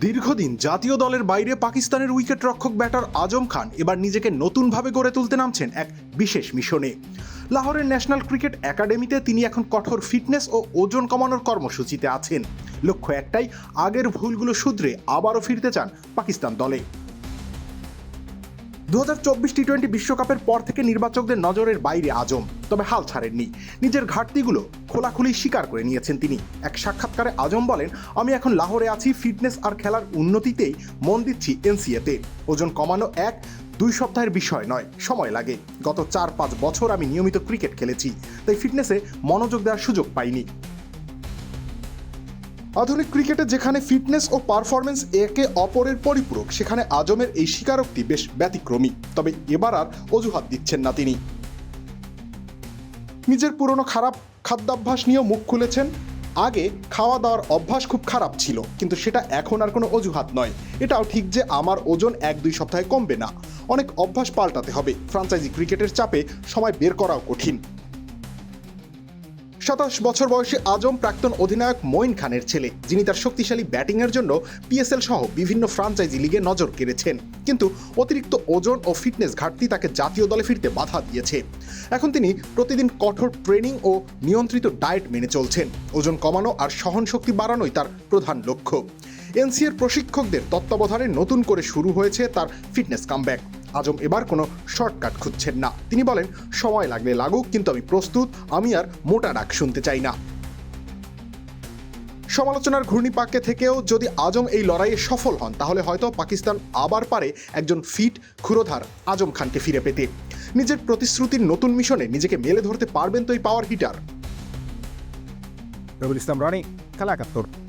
দীর্ঘদিন জাতীয় দলের বাইরে পাকিস্তানের উইকেট রক্ষক ব্যাটার আজম খান এবার নিজেকে নতুনভাবে গড়ে তুলতে নামছেন এক বিশেষ মিশনে। লাহোরের ন্যাশনাল ক্রিকেট একাডেমিতে তিনি এখন কঠোর ফিটনেস ও ওজন কমানোর কর্মসূচিতে আছেন। লক্ষ্য একটাই, আগের ভুলগুলো শুধরে আবারও ফিরতে চান পাকিস্তান দলে। দু হাজার চব্বিশ টি টোয়েন্টি বিশ্বকাপের পর থেকে নির্বাচকদের নজরের বাইরে আজম, তবে হাল ছাড়েননি। নিজের ঘাটতিগুলো খোলাখুলি স্বীকার করে নিয়েছেন তিনি। এক সাক্ষাৎকারে আজম বলেন, আমি এখন লাহোরে আছি, ফিটনেস আর খেলার উন্নতিতেই মন দিচ্ছি এনসিএতে। ওজন কমানো এক, দুই সপ্তাহের বিষয় নয়, সময় লাগে। গত চার পাঁচ বছর আমি নিয়মিত ক্রিকেট খেলেছি, তাই ফিটনেসে মনোযোগ দেওয়ার সুযোগ পাইনি। আধুনিক ক্রিকেটে যেখানে ফিটনেস ও পারফরমেন্স একে অপরের পরিপূরক, সেখানে আজমের এই স্বীকারোক্তি বেশ ব্যতিক্রমী। তবে এবার আর অজুহাত দিচ্ছেন না তিনি। নিজের পুরনো খারাপ খাদ্যাভ্যাস নিয়েও মুখ খুলেছেন। আগে খাওয়া দাওয়ার অভ্যাস খুব খারাপ ছিল, কিন্তু সেটা এখন আর কোনো অজুহাত নয়। এটাও ঠিক যে আমার ওজন এক দুই সপ্তাহে কমবে না। অনেক অভ্যাস পাল্টাতে হবে। ফ্রাঞ্চাইজি ক্রিকেটের চাপে সময় বের করাও কঠিন। সাতাশ বছর বয়সী আজম প্রাক্তন অধিনায়ক মঈন খানের ছেলে। যিনি তার শক্তিশালী ব্যাটিংয়ের জন্য পিএসএল সহ বিভিন্ন ফ্রাঞ্চাইজি লিগে নজর কেড়েছেন। কিন্তু অতিরিক্ত ওজন ও ফিটনেস ঘাটতি তাকে জাতীয় দলে ফিরতে বাধা দিয়েছে। এখন তিনি প্রতিদিন কঠোর ট্রেনিং ও নিয়ন্ত্রিত ডায়েট মেনে চলছেন। ওজন কমানো আর সহনশক্তি বাড়ানোই তার প্রধান লক্ষ্য। এনসিএর প্রশিক্ষকদের তত্ত্বাবধানে নতুন করে শুরু হয়েছে তার ফিটনেস কামব্যাক আজম এবার কোনো শর্টকাট খুঁজছেন না। তিনি বলেন, সময় লাগলে লাগুক, কিন্তু আমি প্রস্তুত, আমি আর মোটা ডাক শুনতে চাই না। সমালোচনার ঘূর্ণিপাকে থেকেও যদি আজম এই লড়াইয়ে সফল হন, তাহলে হয়তো পাকিস্তান আবার পারে একজন ফিট ক্ষুরোধার আজম খানকে ফিরে পেতে। নিজের প্রতিশ্রুতির নতুন মিশনে নিজেকে মেলে ধরতে পারবেন তো এই পাওয়ার হিটার রবিউল ইসলাম রনি খেলা একাত্তর